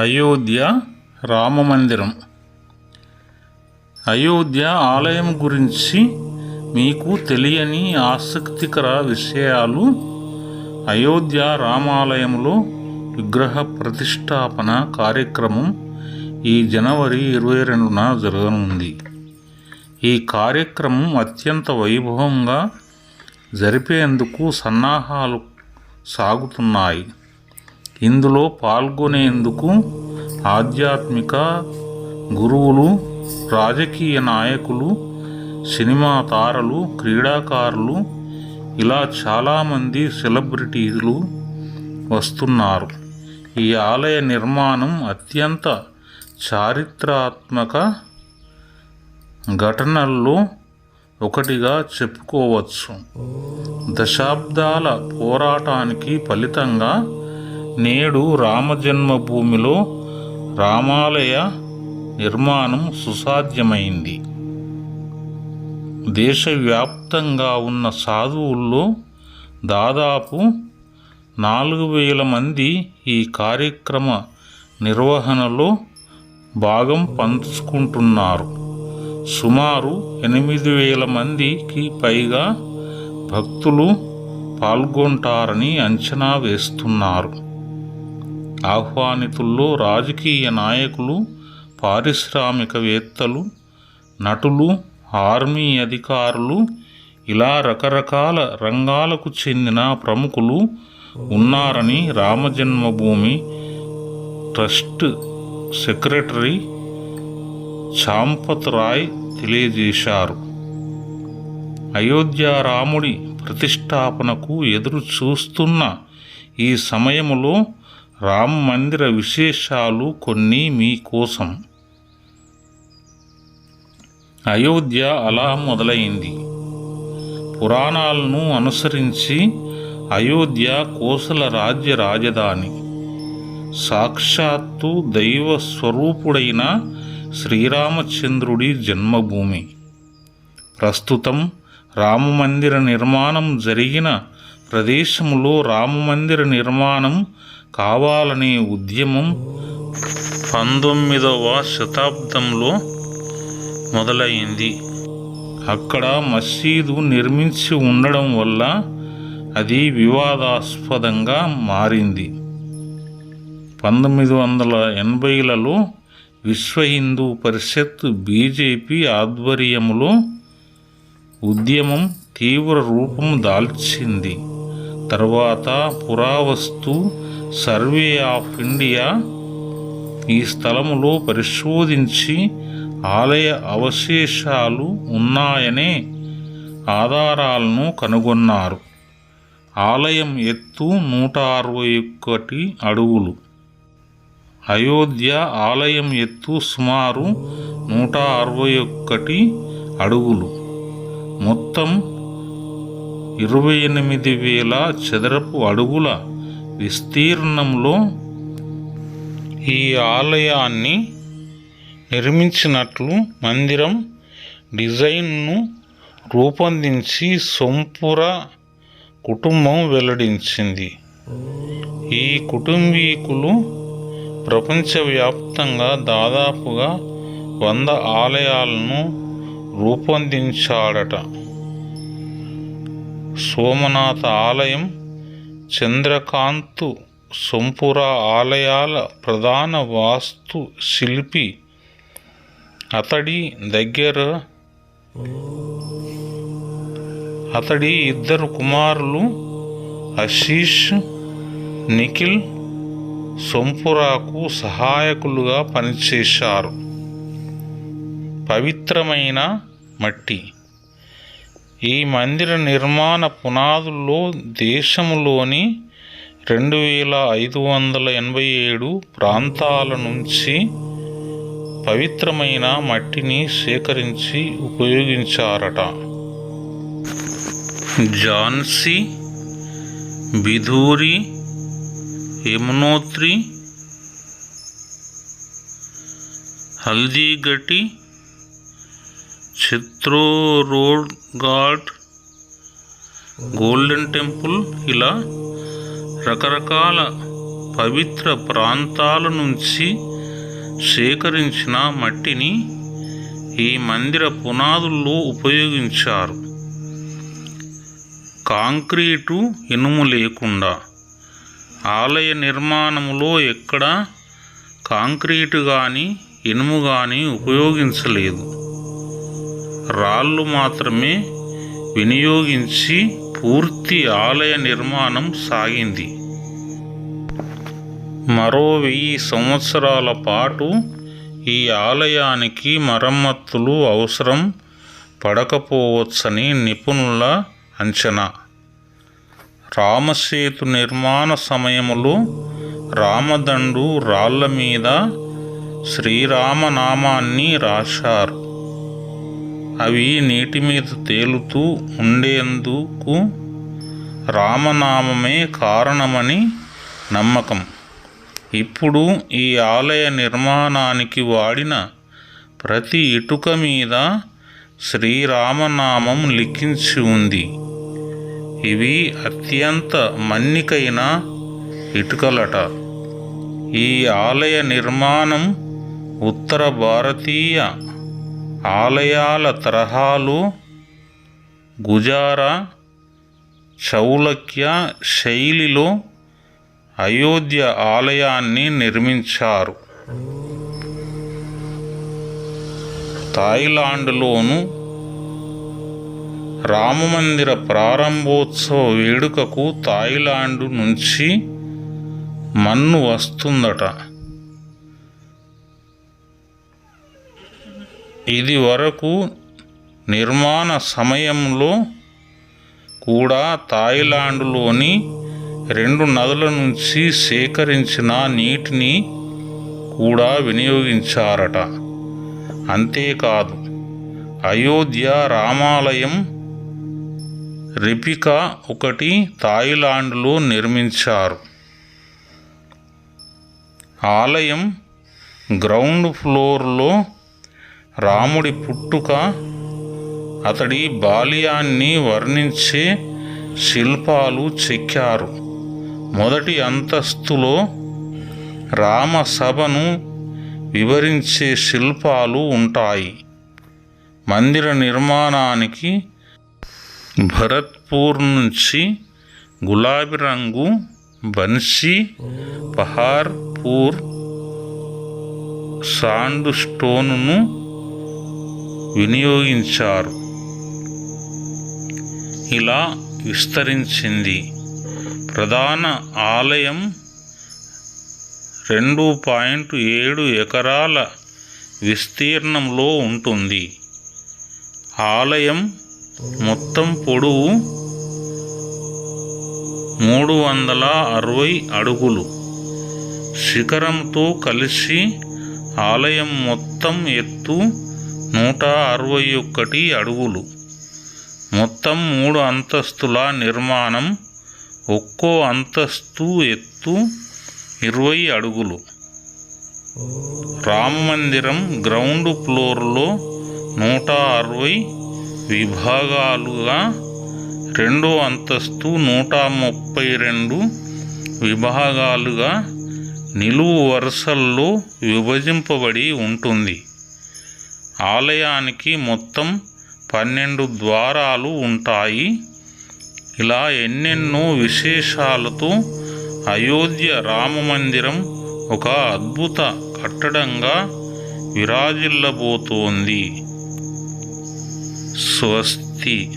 అయోధ్య రామమందిరం. అయోధ్య ఆలయం గురించి మీకు తెలియని ఆసక్తికర విషయాలు అయోధ్య రామాలయంలో విగ్రహ ప్రతిష్టాపన కార్యక్రమం ఈ జనవరి ఇరవై రెండున జరగనుంది. ఈ కార్యక్రమం అత్యంత వైభవంగా జరిపేందుకు సన్నాహాలు సాగుతున్నాయి. ఇందులో పాల్గొనేందుకు ఆధ్యాత్మిక గురువులు రాజకీయ నాయకులు సినిమా తారలు క్రీడాకారులు ఇలా చాలామంది సెలబ్రిటీలు వస్తున్నారు. ఈ ఆలయ నిర్మాణం అత్యంత చారిత్రాత్మక ఘటనల్లో ఒకటిగా చెప్పుకోవచ్చు. దశాబ్దాల పోరాటానికి ఫలితంగా నేడు రామజన్మభూమిలో రామాలయ నిర్మాణం సుసాధ్యమైంది. దేశవ్యాప్తంగా ఉన్న సాధువుల్లో దాదాపు నాలుగు వేల మంది ఈ కార్యక్రమ నిర్వహణలో భాగం పంచుకుంటున్నారు. సుమారు ఎనిమిది వేల మందికి పైగా భక్తులు పాల్గొంటారని అంచనా వేస్తున్నారు. ఆహ్వానితుల్లో రాజకీయ నాయకులు పారిశ్రామికవేత్తలు నటులు ఆర్మీ అధికారులు ఇలా రకరకాల రంగాలకు చెందిన ప్రముఖులు ఉన్నారని రామజన్మభూమి ట్రస్ట్ సెక్రటరీ చాంపత్ రాయ్ తెలియజేశారు. అయోధ్య రాముడి ప్రతిష్టాపనకు ఎదురు చూస్తున్న ఈ సమయంలో రామ మందిర విశేషాలు కొన్ని మీకోసం అయోధ్య అలా మొదలైంది. పురాణాలను అనుసరించి అయోధ్య కోసల రాజ్య రాజధాని. సాక్షాత్తు దైవ స్వరూపుడైన శ్రీరామచంద్రుడి జన్మభూమి. ప్రస్తుతం రామమందిర నిర్మాణం జరిగిన ప్రదేశంలో రామమందిర నిర్మాణం కావాలనే ఉద్యమం పంతొమ్మిదవ శతాబ్దంలో మొదలైంది అక్కడ మసీదు నిర్మించి ఉండడం వల్ల అది వివాదాస్పదంగా మారింది. పంతొమ్మిది వందల ఎనభైలలో విశ్వ హిందూ పరిషత్ బీజేపీ ఆధ్వర్యంలో ఉద్యమం తీవ్ర రూపం దాల్చింది. తర్వాత పురావస్తు సర్వే ఆఫ్ ఇండియా ఈ స్థలములో పరిశోధించి ఆలయ అవశేషాలు ఉన్నాయనే ఆధారాలను కనుగొన్నారు. ఆలయం ఎత్తు నూట అరవై ఒకటి అడుగులు. అయోధ్య ఆలయం ఎత్తు సుమారు నూట అరవై ఒకటి అడుగులు. మొత్తం ఇరవై ఎనిమిది వేల చదరపు అడుగుల విస్తీర్ణంలో ఈ ఆలయాన్ని నిర్మించినట్లు మందిరం డిజైన్ను రూపొందించి సొంపుర కుటుంబం వెల్లడించింది. ఈ కుటుంబీకులు ప్రపంచవ్యాప్తంగా దాదాపుగా వంద ఆలయాలను రూపొందించాడట. సోమనాథ ఆలయం చంద్రకాంతు సొంపుర ఆలయాల ప్రధాన వాస్తు శిల్పి అతడి దగ్గర అతడి ఇద్దరు కుమారులు ఆశీష్ నిఖిల్ సొంపురాకు సహాయకులుగా పనిచేశారు. పవిత్రమైన మట్టి. ఈ మందిర నిర్మాణ పునాదుల్లో దేశంలోని రెండు వేల ఐదు వందల ఎనభై ఏడు ప్రాంతాల నుంచి పవిత్రమైన మట్టిని సేకరించి ఉపయోగించారట. ఝాన్సీ బిధూరి యమునోత్రి హల్దీగటి చిత్రోరోడ్ ఘాట్ గోల్డెన్ టెంపుల్ ఇలా రకరకాల పవిత్ర ప్రాంతాల నుంచి సేకరించిన మట్టిని ఈ మందిర పునాదుల్లో ఉపయోగించారు. కాంక్రీటు ఇనుము లేకుండా ఆలయ నిర్మాణములో ఎక్కడ కాంక్రీటు కానీ ఇనుము కానీ ఉపయోగించలేదు. రాళ్ళు మాత్రమే వినియోగించి పూర్తి ఆలయ నిర్మాణం సాగింది. మరో వెయ్యి సంవత్సరాల పాటు ఈ ఆలయానికి మరమ్మతులు అవసరం పడకపోవచ్చని నిపుణుల అంచనా. రామసేతు నిర్మాణ సమయంలో రామదండు రాళ్ళ మీద శ్రీరామనామాన్ని రాశారు. అవి నీటి మీద తేలుతూ ఉండేందుకు రామనామమే కారణమని నమ్మకం. ఇప్పుడు ఈ ఆలయ నిర్మాణానికి వాడిన ప్రతి ఇటుక మీద శ్రీరామనామం లిఖించి ఉంది. ఇవి అత్యంత మన్నికైన ఇటుకలట. ఈ ఆలయ నిర్మాణం ఉత్తర భారతీయ ఆలయాల తరహాలో గుజారా చౌలక్య శైలిలో అయోధ్య ఆలయాన్ని నిర్మించారు. థాయిలాండ్లోను రామమందిర ప్రారంభోత్సవ వేడుకకు థాయిలాండ్ నుంచి మన్ను వస్తుందట. ఇది వరకు నిర్మాణ సమయంలో కూడా థాయిలాండ్లోని రెండు నదుల నుంచి సేకరించిన నీటిని కూడా వినియోగించారట. అంతేకాదు అయోధ్య రామాలయం రిపిక ఒకటి థాయిలాండ్లో నిర్మించారు. ఆలయం గ్రౌండ్ ఫ్లోర్లో రాముడి పుట్టుక అతడి బాల్యాన్ని వర్ణించే శిల్పాలు చెక్కారు. మొదటి అంతస్తులో రామసభను వివరించే శిల్పాలు ఉంటాయి. మందిర నిర్మాణానికి భరత్పూర్ నుంచి గులాబీ రంగు బన్సీ పహార్పూర్ సాండ్ స్టోన్ను వినియోగించారు. ఇలా విస్తరించింది. ప్రధాన ఆలయం రెండు పాయింట్ ఏడు ఎకరాల విస్తీర్ణంలో ఉంటుంది. ఆలయం మొత్తం పొడవు మూడు వందల అరవై అడుగులు. శిఖరంతో కలిసి ఆలయం మొత్తం ఎత్తు నూట అరవై ఒకటి అడుగులు. మొత్తం మూడు అంతస్తుల నిర్మాణం ఒక్కో అంతస్తు ఎత్తు ఇరవై అడుగులు. రామమందిరం గ్రౌండ్ ఫ్లోర్లో నూట అరవై విభాగాలుగా రెండో అంతస్తు నూట ముప్పై రెండు విభాగాలుగా నిలువు వరుసల్లో విభజింపబడి ఉంటుంది. ఆలయానికి మొత్తం పన్నెండు ద్వారాలు ఉంటాయి. ఇలా ఎన్నెన్నో విశేషాలతో అయోధ్య రామమందిరం ఒక అద్భుత కట్టడంగా విరాజిల్లబోతోంది. స్వస్తి.